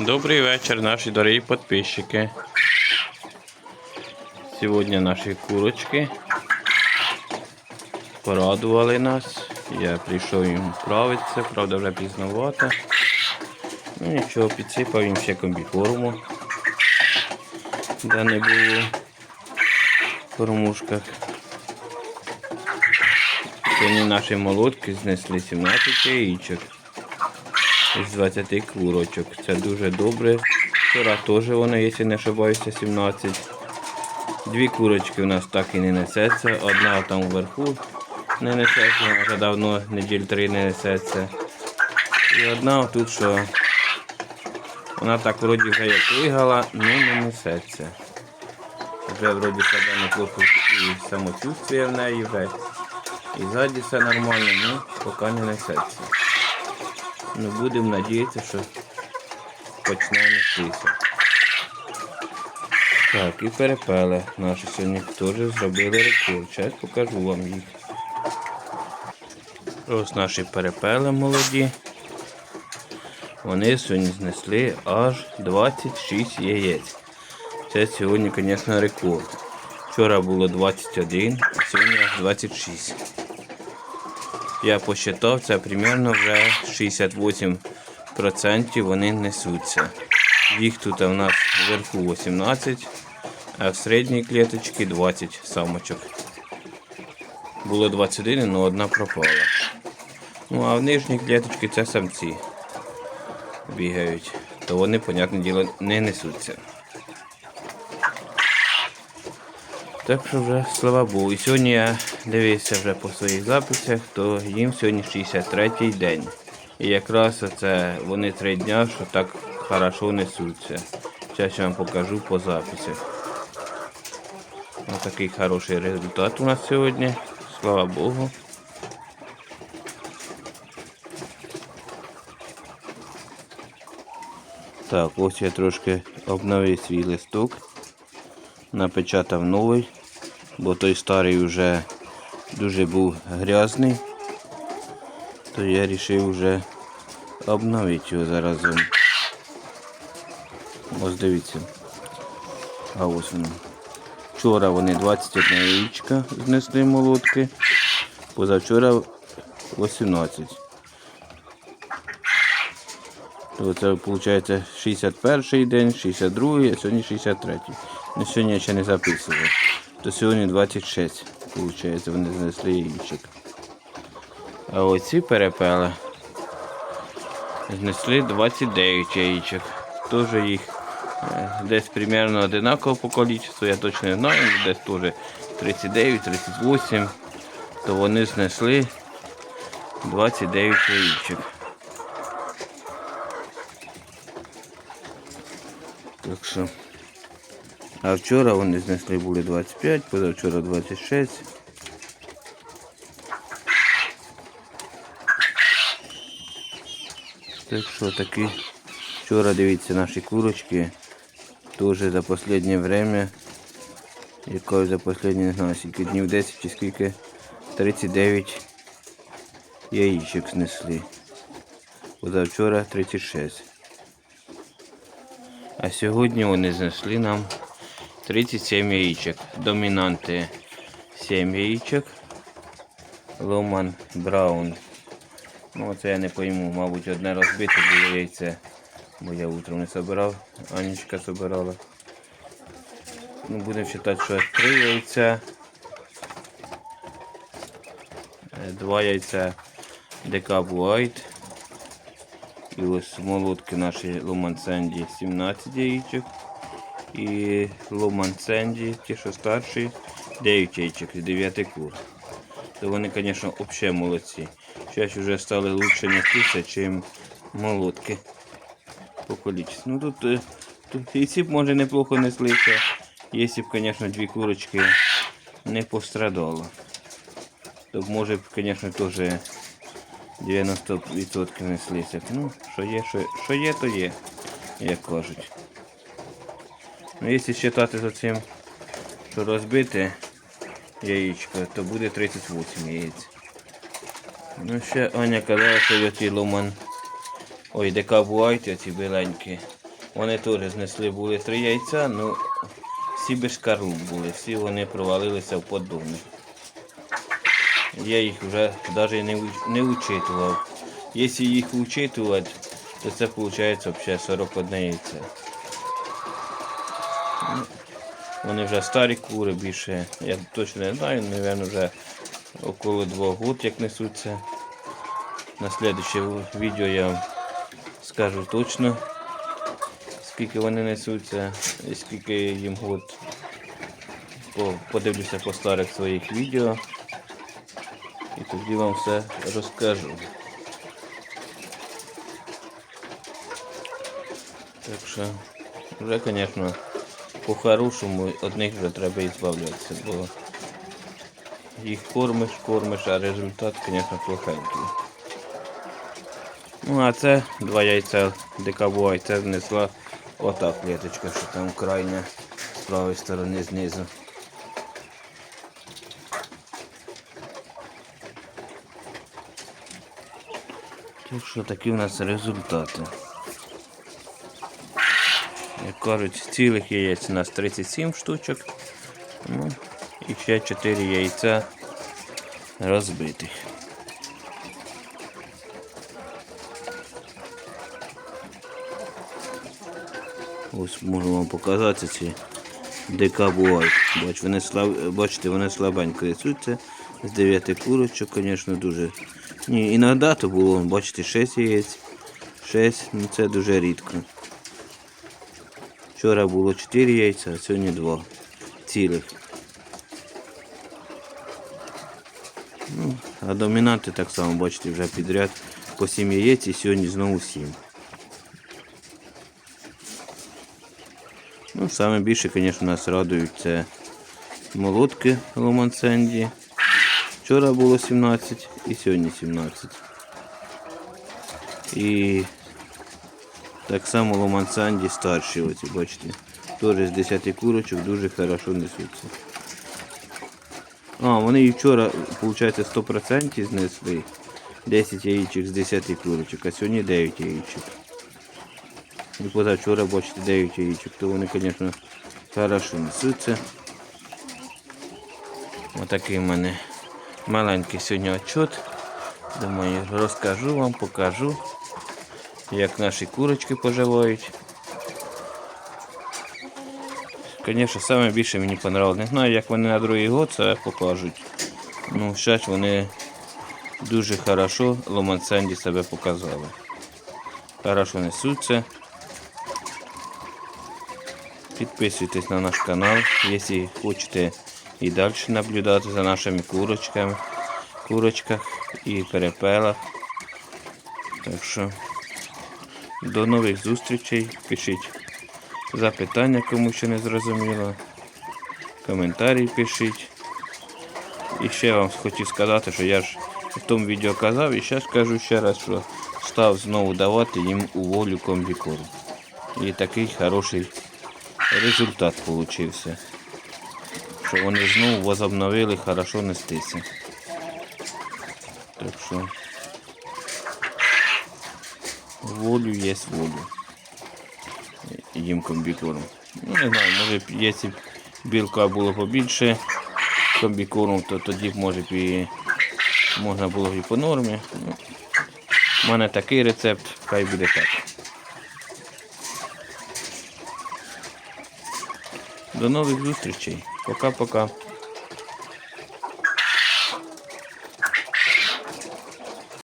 Добрий вечір, наші дорогі підписчики. Сьогодні наші курочки порадували нас. Я прийшов їм правитися, правда вже пізновато. Ну нічого, підсипав їм ще комбікорму, де не було в кормушках. Сьогодні наші молотки знесли 17 яєчок із 20 курочок. Це дуже добре. Вчора теж воно, якщо не ошибаюся, 17. Дві курочки у нас так і не несеться. Одна там вверху не несеться, вже давно неділь три не несеться. І одна тут, що вона так вроді вже як вигала, ну не несеться. Вже вроді себе неплохо і самочувствие в неї вже. І ззаді все нормально, ну поки не несеться. Ну, будемо надіятися, що почне нестися. Так, і перепели наші сьогодні теж зробили рекорд. Зараз покажу вам їх. Ось наші перепели молоді. Вони сьогодні знесли аж 26 яєць. Це сьогодні, звісно, рекорд. Вчора було 21, а сьогодні 26. Я посчитав, це примерно вже 68% вони несуться. Їх тут у нас вверху 18, а в середній клеточці 20 самочок. Було 21, але одна пропала. Ну а в нижній клеточці це самці бігають, то вони, понятне діло, не несуться. Так що вже слава Богу. І сьогодні я дивився вже по своїх записах, то їм сьогодні 63-й день. І якраз це вони три дня, що так хорошо несуться. Зараз я вам покажу по записах. Ось такий хороший результат у нас сьогодні. Слава Богу. Так, ось я трошки обновив свій листок напечатав новий, бо той старий вже дуже був грязний, то я вирішив вже обновити його заразом. Ось дивіться. А ось воно. Вчора вони 21 яєчка знесли молотки, позавчора 18. То це виходить 61 день, 62, а сьогодні 63. Ну, сьогодні я ще не записував. То сьогодні 26, виходить, вони знесли яєчок. А оці перепели знесли 29 яєчок. Теж їх е, десь примерно одинаково по кількості, я точно не знаю, десь теж 39, 38, то вони знесли 29 яєчок. Так що. А вчора вони знесли були 25, позавчора 26. Так що такі. Вчора дивіться наші курочки. Теж за останнє время. Якої за останні, не знаю, скільки днів 10 чи скільки 39 яєчок знесли. Позавчора 36. А сьогодні вони знесли нам 37 яєчок. Домінанти 7 яєчок. Ломан Браун. Ну це я не пойму, мабуть, одне розбите було яйце, бо я утром не собирав, Анічка собирала. Ну, будемо вважати, що 3 яйця. Е, Два яйця Decab White. І ось молотки наші Ломан Сенді 17 яєчок. І Ломан Сенді, ті, що старші, 9 яєчок з 9 кур. То вони, звісно, взагалі молодці. Зараз вже стали лучше нестися, чим молотки по количеству. Ну тут, е, тут і ці б може неплохо неслися, якщо б, звісно, дві курочки не пострадало. То може б, звісно, теж 90% неслися. Ну, що є, що, що є, то є, як кажуть. Ну, якщо вважати за цим, що розбите яєчко, то буде 38 яєць. Ну ще Аня казала, що я ці ломан. Ой, дека бувають ці біленькі. Вони теж знесли були три яйця, ну всі без карлук були, всі вони провалилися в поддони. Я їх вже навіть не, не учитував. Якщо їх учитувати, то це виходить взагалі 41 яйце. Вони вже старі кури більше, я точно не знаю, мабуть, вже около двох років як несуться. На слідче відео я скажу точно, скільки вони несуться і скільки їм год. Подивлюся по старих своїх відео і тоді вам все розкажу. Так що вже, звісно, по-хорошому від них вже треба ізбавлятися, бо їх кормиш, кормиш, а результат, звісно, плохенький. Ну, а це два яйця дикобой, це внесла ота клеточка, що там крайня з правої сторони знизу. Так що такі в нас результати. Кажуть, цілих яєць у нас 37 штучок. Ну, і ще 4 яйця розбитих. Ось можу вам показати ці дика. Бач, слаб... Бачите, вони слабенько несуться. З 9 курочок, звісно, дуже. Ні, іноді то було, бачите, 6 яєць. 6, ну це дуже рідко. Вчора було 4 яйця, а сьогодні 2 цілих. Ну, а домінанти так само, бачите, вже підряд по 7 яєць і сьогодні знову 7. Ну, саме більше, звісно, нас радують це молотки Ломансенді. Вчора було 17 і сьогодні 17. І так само Ломансанді старші, оці, бачите. Теж з 10 курочок дуже хорошо несуться. А, вони і вчора, виходить, 100% знесли 10 яєчок з 10 курочок, а сьогодні 9 яєчок. І позавчора, бачите, 9 яєчок, то вони, звісно, хорошо несуться. Отакий в мене маленький сьогодні отчет. Думаю, розкажу вам, покажу, як наші курочки поживають. Звісно, саме більше мені понравилось. Не знаю, як вони на другий год це покажуть. Ну, зараз вони дуже хорошо Ломансенді себе показали. Хорошо несуться. Підписуйтесь на наш канал, якщо хочете і далі наблюдати за нашими курочками, курочках і перепелах. Так що до нових зустрічей. Пишіть запитання, кому ще не зрозуміло. Коментарі пишіть. І ще вам хочу сказати, що я ж в тому відео казав і зараз кажу ще раз, що став знову давати їм у волю комбікорм. І такий хороший результат получився. Що вони знову возобновили хорошо нестися. Так що волю є волю. Їм комбікорм. Ну не знаю, може якщо б білка було побільше комбікорму, то тоді б може б і можна було б і по нормі. Ну, у мене такий рецепт, хай буде так. До нових зустрічей. Пока-пока.